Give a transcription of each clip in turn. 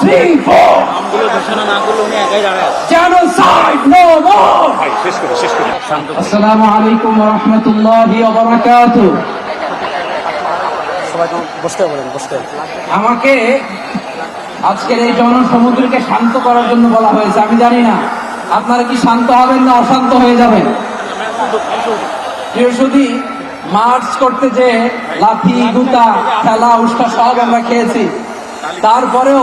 Three four আমাকে আজকের এই জনসমুদ্রকে শান্ত করার জন্য বলা হয়েছে। আমি জানি না, আপনারা কি শান্ত হবেন না অশান্ত হয়ে যাবেন? বৃহস্পতি মার্চ করতে যে লাথি গুতা খেলা উষ্টা সব আমরা খেয়েছি। তারপরেও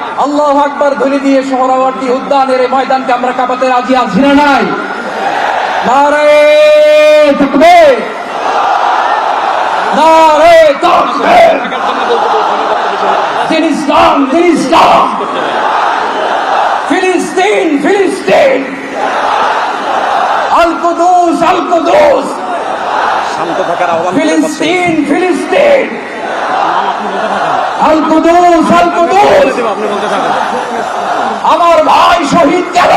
আল্লাহ আকবার ধ্বনি দিয়ে সোহরাওয়ার্দী উদ্যানের এই ময়দানকে আমরা কাঁপাতে রাজি আছি না নাই? নারে নারে ইসলাম ইসলাম। ফিলিস্তিন ফিলিস্তিন। আল কুদুস আল কুদুস। শান্ত থাকার আহ্বান ফিলিস্তিন আমার ভাই শহীদ গেল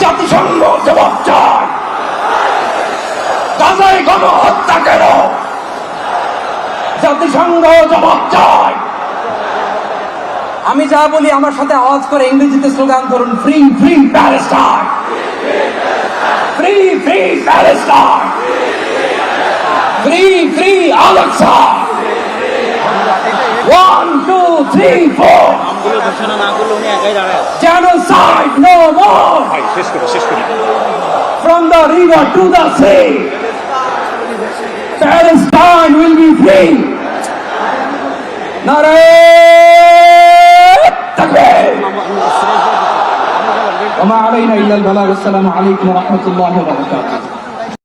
জাতিসংঘ জবাব চায়। গাজায় গণ কেন? জাতিসংঘ জবাব চায়। আমি যা বলি আমার সাথে আওয়াজ করে ইংরেজিতে স্লোগান করুন free free Palestine free free Palestine free free আলাক্সা three, four. Genocide no more. From the river to the sea. Palestine will be free. নারে وما علينا إلا البلاغ السلام عليكم ورحمة الله وبركاته